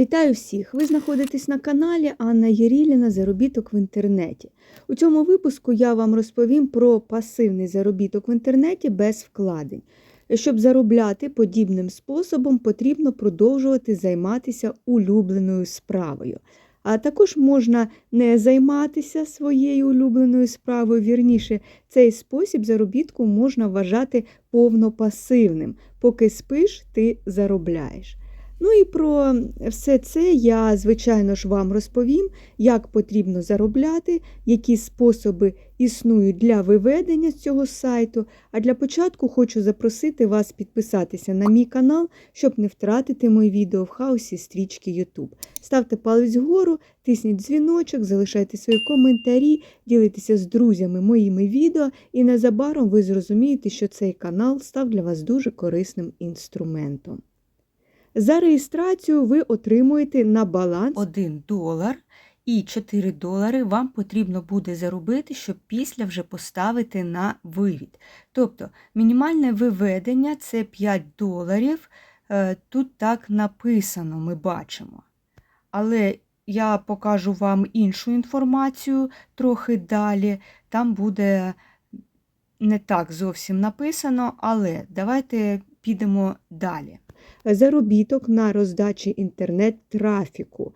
Вітаю всіх! Ви знаходитесь на каналі Анна Єріліна Заробіток в інтернеті. У цьому випуску я вам розповім про пасивний заробіток в інтернеті без вкладень. Щоб заробляти подібним способом, потрібно продовжувати займатися улюбленою справою. А також можна не займатися своєю улюбленою справою. Вірніше, цей спосіб заробітку можна вважати повнопасивним. Поки спиш, ти заробляєш. Ну і про все це я, звичайно ж, вам розповім, як потрібно заробляти, які способи існують для виведення з цього сайту. А для початку хочу запросити вас підписатися на мій канал, щоб не втратити мої відео в хаосі стрічки YouTube. Ставте палець вгору, тисніть дзвіночок, залишайте свої коментарі, ділитеся з друзями моїми відео, і незабаром ви зрозумієте, що цей канал став для вас дуже корисним інструментом. За реєстрацію ви отримуєте на баланс 1 долар і 4 долари вам потрібно буде заробити, щоб після вже поставити на вивід. Тобто мінімальне виведення це 5 доларів. Е, Тут так написано, ми бачимо. Але я покажу вам іншу інформацію трохи далі. Там буде не так зовсім написано, але давайте підемо далі. заробіток на роздачі інтернет-трафіку.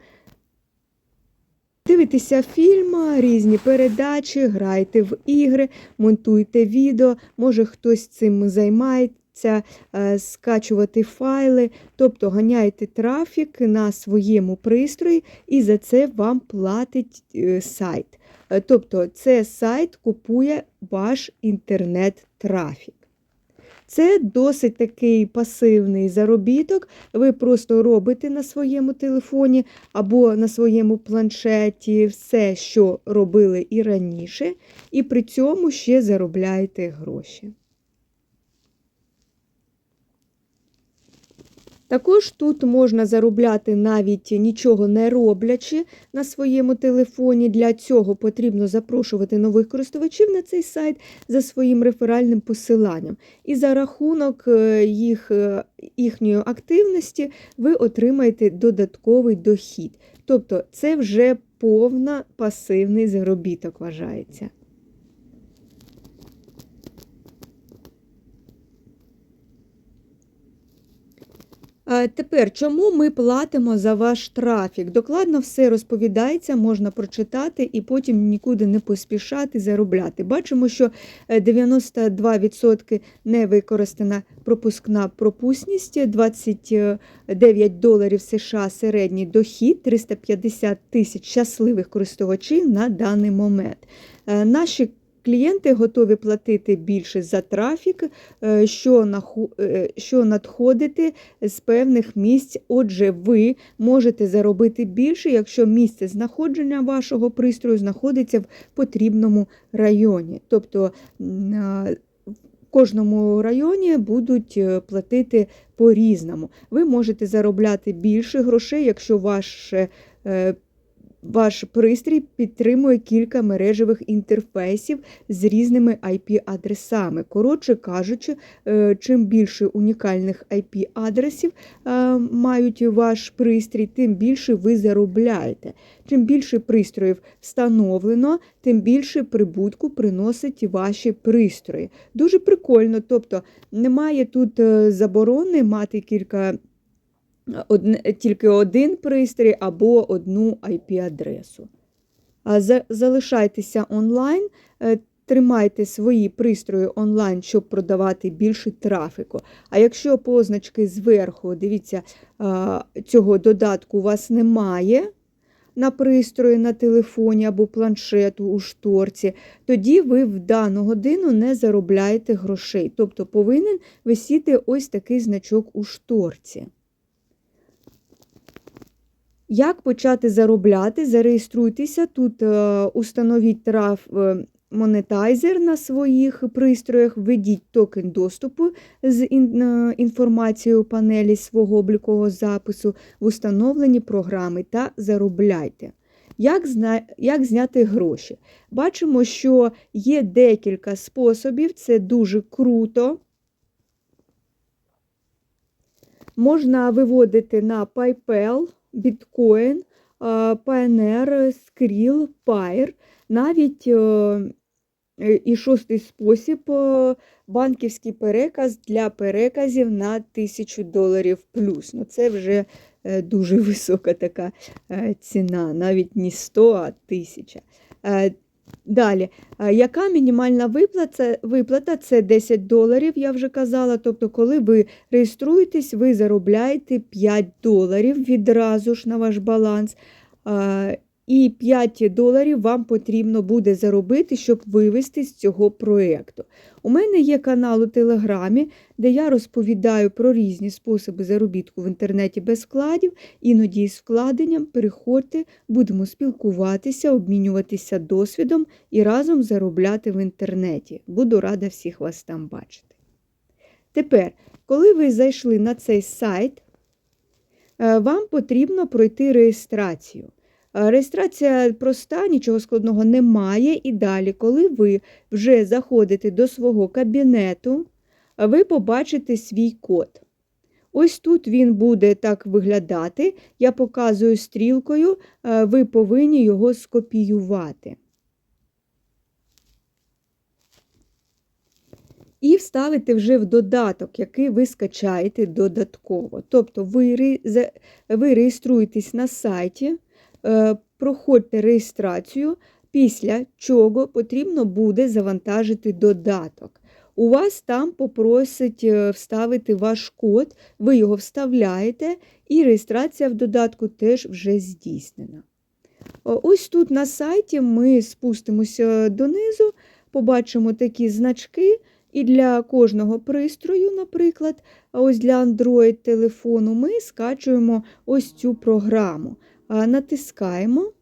Дивитеся фільм, різні передачі, грайте в ігри, монтуйте відео, може хтось цим займається, е, скачувати файли, тобто ганяєте трафік на своєму пристрої і за це вам платить е, сайт. Е, Тобто це сайт купує ваш інтернет-трафік. Це досить такий пасивний заробіток. Ви просто робите на своєму телефоні або на своєму планшеті все, що робили і раніше, і при цьому ще заробляєте гроші. Також тут можна заробляти навіть нічого не роблячи на своєму телефоні. Для цього потрібно запрошувати нових користувачів на цей сайт за своїм реферальним посиланням. І за рахунок е, їх, е, їхньої активності ви отримаєте додатковий дохід. Тобто це вже повна пасивний заробіток вважається. Тепер, чому ми платимо за ваш трафік? Докладно все розповідається, можна прочитати і потім нікуди не поспішати заробляти. Бачимо, що е, 92% невикористана пропускна пропускність, 29 доларів США середній дохід, 350 тисяч щасливих користувачів на даний момент. Е, Наші Клієнти готові платити більше за трафік, е, е, що надходити з певних місць. Отже, ви можете заробити більше, якщо місце знаходження вашого пристрою знаходиться в потрібному районі. Тобто в кожному районі будуть е, платити по-різному. Ви можете заробляти більше грошей, якщо ваше ваш пристрій підтримує кілька мережевих інтерфейсів з різними IP-адресами. Коротше кажучи, е, чим більше унікальних IP-адресів е, мають ваш пристрій, тим більше ви заробляєте. Чим більше пристроїв встановлено, тим більше прибутку приносить ваші пристрої. Дуже прикольно, тобто немає тут е, заборони мати кілька тільки один пристрій або одну IP-адресу. Залишайтеся онлайн, е, тримайте свої пристрої онлайн, щоб продавати більше трафіку. А якщо позначки зверху, дивіться, цього додатку у вас немає на пристрої, на телефоні або планшету у шторці, тоді ви в дану годину не заробляєте грошей. Тобто повинен висіти ось такий значок у шторці. Як почати заробляти? Зареєструйтеся тут, е, установіть траф е, монетайзер на своїх пристроях, введіть токен доступу з е, інформацією панелі свого облікового запису в установлені програми та заробляйте. Як, зна... Як зняти гроші? Бачимо, що є декілька способів, це дуже круто. Можна виводити на PayPal біткоін, ПНР, Skrill, Pair, навіть е, і шостий спосіб е, банківський переказ для переказів на 1000 доларів плюс. Ну, це вже е, дуже висока така ціна, навіть не 100, а 1000. Далі, Е, яка мінімальна виплата? Виплата це 10 доларів, я вже казала. Тобто, коли ви реєструєтесь, ви заробляєте 5 доларів відразу ж на ваш баланс. Е, І 5 доларів вам потрібно буде заробити, щоб вивести з цього проєкту. У мене є канал у Телеграмі, де я розповідаю про різні способи заробітку в інтернеті без вкладів, іноді із вкладенням. Переходьте, будемо спілкуватися, обмінюватися досвідом і разом заробляти в інтернеті. Буду рада всіх вас там бачити. Тепер, коли ви зайшли на цей сайт, е, вам потрібно пройти реєстрацію. Е, Реєстрація проста, нічого складного немає. І далі, коли ви вже заходите до свого кабінету, ви побачите свій код. Ось тут він буде так виглядати. Я показую стрілкою, е, ви повинні його скопіювати. І вставити вже в додаток, який ви скачаєте додатково. Тобто ви, ви реєструєтесь на сайті, проходьте реєстрацію, після чого потрібно буде завантажити додаток. У вас там попросить е, вставити ваш код, ви його вставляєте, і реєстрація в додатку теж вже здійснена. Ось тут на сайті ми спустимося донизу, побачимо такі значки, і для кожного пристрою, наприклад, ось для Android телефону ми скачуємо ось цю програму. А, Натискаємо,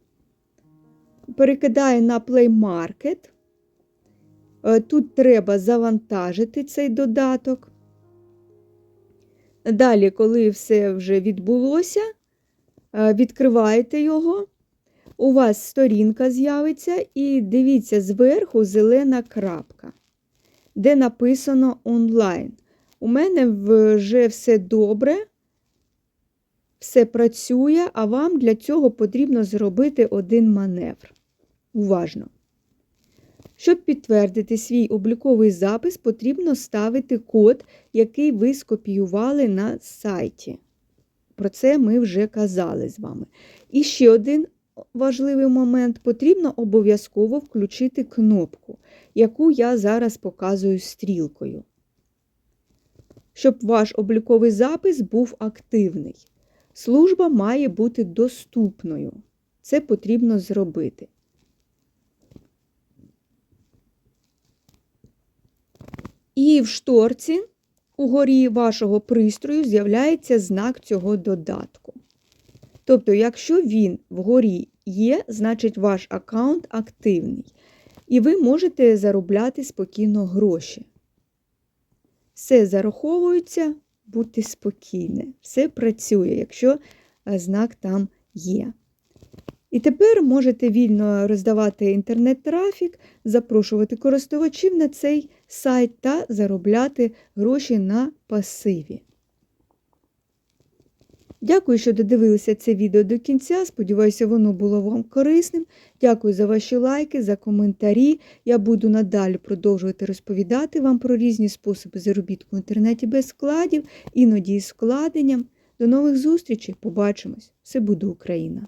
перекидає на Play Market. Е, Тут треба завантажити цей додаток. Далі, коли все вже відбулося, е, відкриваєте його. У вас сторінка з'явиться, і дивіться зверху зелена крапка, де написано онлайн. У мене вже все добре, все працює, а вам для цього потрібно зробити один маневр. Уважно. Щоб підтвердити свій обліковий запис, потрібно ставити код, який ви скопіювали на сайті. Про це ми вже казали з вами. І ще один важливий момент: потрібно обов'язково включити кнопку, яку я зараз показую стрілкою, щоб ваш обліковий запис був активний. Служба має бути доступною. Це потрібно зробити. І в шторці угорі вашого пристрою з'являється знак цього додатку. Тобто, якщо він вгорі є, значить ваш аккаунт активний. І ви можете заробляти спокійно гроші. Все зараховується, будьте спокійне. Все працює, якщо е, знак там є. І тепер можете вільно роздавати інтернет-трафік, запрошувати користувачів на цей сайт та заробляти гроші на пасиві. Дякую, що додивилися це відео до кінця. Сподіваюся, воно було вам корисним. Дякую за ваші лайки, за коментарі. Я буду надалі продовжувати розповідати вам про різні способи заробітку в інтернеті без складів, іноді із складенням. До нових зустрічей. Побачимось! Все буде Україна!